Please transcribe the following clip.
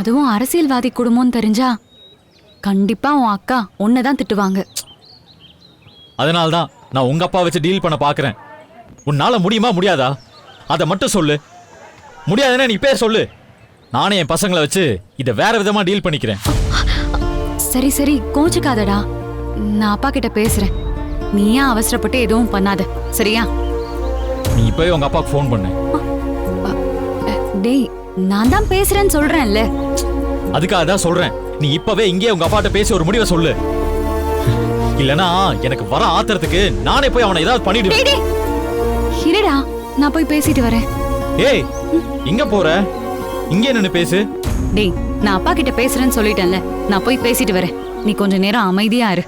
அதுவும் அரசியல்வாதி குடும்பம்னு தெரிஞ்சா கண்டிப்பா உன் அக்கா உன்னை தான் திட்டுவாங்க. அதனால தான் நான் உங்க அப்பா வச்சு டீல் பண்ண பாக்குறேன். உன்னால முடியுமா முடியாதா? அதை மட்டும் சொல்லு. முடியாதுன்னா நீ பேர் சொல்லு. நானே என் பசங்களை வச்சு இதை வேற விதமா டீல் பண்ணிக்கிறேன். சரி சரி கோச்சுக்காதடா. நான் அப்பா கிட்ட பேசுறேன். நீ ஏன் அவசரப்பட்டு எதுவும் பண்ணாத. சரியா? நீ இப்பவே உங்க அப்பாவுக்கு ஃபோன் பண்ணு. டேய் நான் தான் பேசுறேன்னு சொல்றேன்ல. அதுக்காக தான் சொல்றேன். நீ இப்பவே இங்கே உங்க அப்பாட்ட பேசி ஒரு முடிவை சொல்லு. இல்லனா எனக்கு வர ஆத்திரத்துக்கு நானே போய் அவனை ஏதாவது பண்ணிடுவேன் இருடா நான் போய் பேசிட்டு வரேன். ஏய் எங்க போற? இங்கே நின்னு பேசு. டேய் நான் அப்பா கிட்ட பேசுறேன்னு சொல்லிட்டேன்ல. நான் போய் பேசிட்டு வரேன். நீ கொஞ்ச நேரம் அமைதியா இரு.